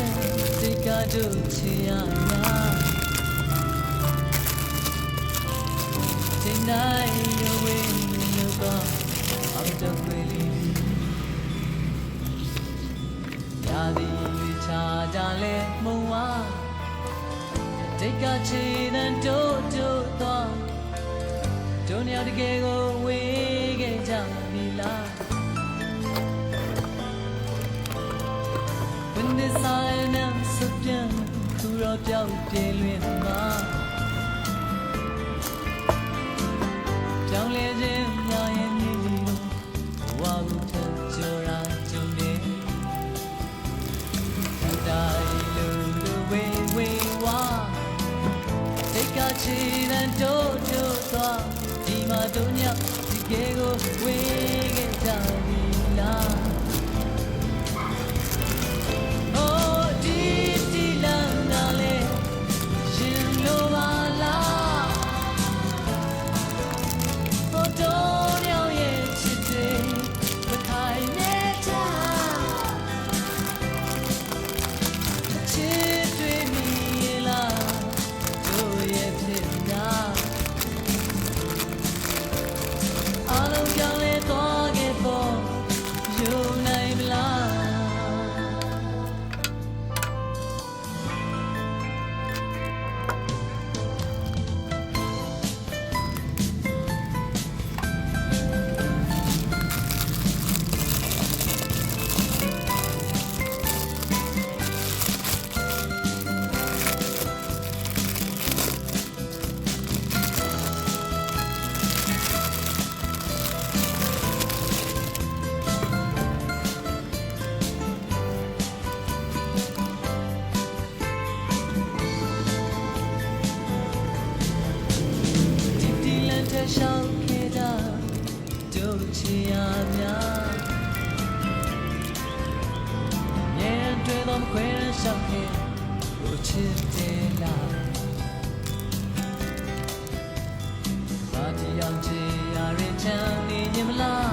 တဲ့ဒီကတို့ချီရနာဒီနိုင်ရွေးနေတော့အောက်တော့ခွေလီရာဒီချာကြလဲမုံဝါဒီကချီတဲ့တို့တို့တော့တို့ညတကယ်ကိုဝေး ပြောက်ပြေလွင်မှာကြောင်လေခြင်းများရဲ့မြည်လို့ဘဝကိုထပ်ကြော်ရာကြုံနေတိုင်းလူလူဝေးဝေးဝါစိတ်ကချီတဲ့တို့တို့သွားဒီမှာတို့ညဒီကဲကိုဝေး ဒုချီယာများမြဲတွေ့တော့မခွဲရှောက်ခဲ့ကိုချစ်တယ်လားဘာတီအောင်ချီယာရင်ချမ်းနေရင်မလား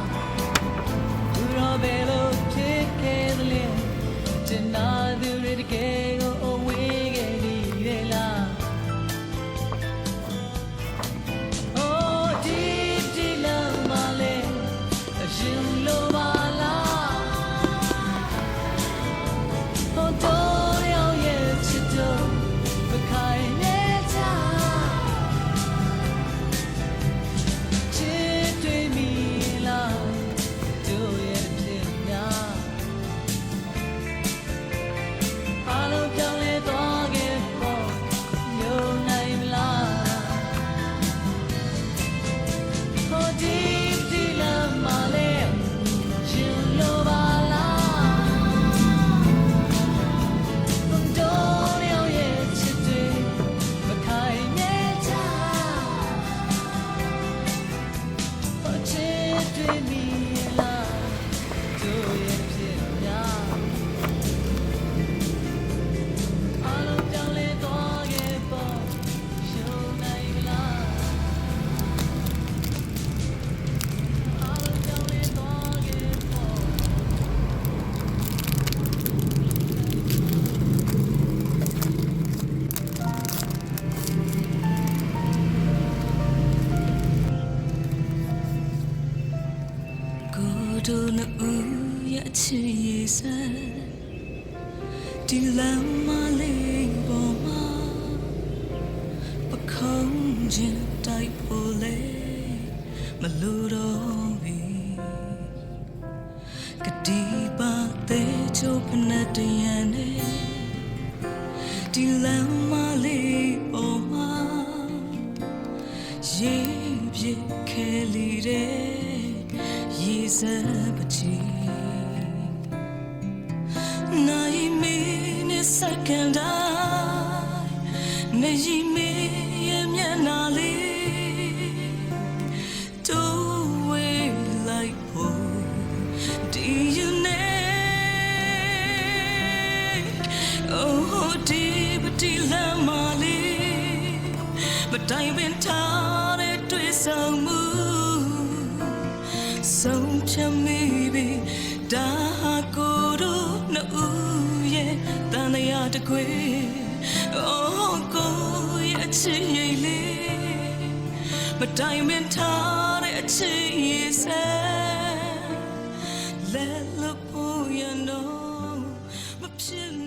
တို့နှစ်ဦးရဲ့ချစ်ရည်စံဒီလမ်းမလေးပေါ်မှာပခုံးချင်းတိုက်ဖို့လေမလိုတော့ပြီကတိပါတဲ့ချိုးဖနဲ့တရံနေ ရေစပ်ပချီနိုင်မင်းနဲ့စက္ကန့်တိုင်းနေရီမင်းရဲ့မျက်နှာလေးတိုးဝေးလိုက်ဖို့ဒီယူနေ Oh, deep, deep, la mali. But I've been tired to some ကွယ်အိုးကိုရဲ့အချစ်ရဲ့လေမတိုင်မထားတဲ့အချစ်ရဲ့ဆဲ Let look for you know မဖြစ်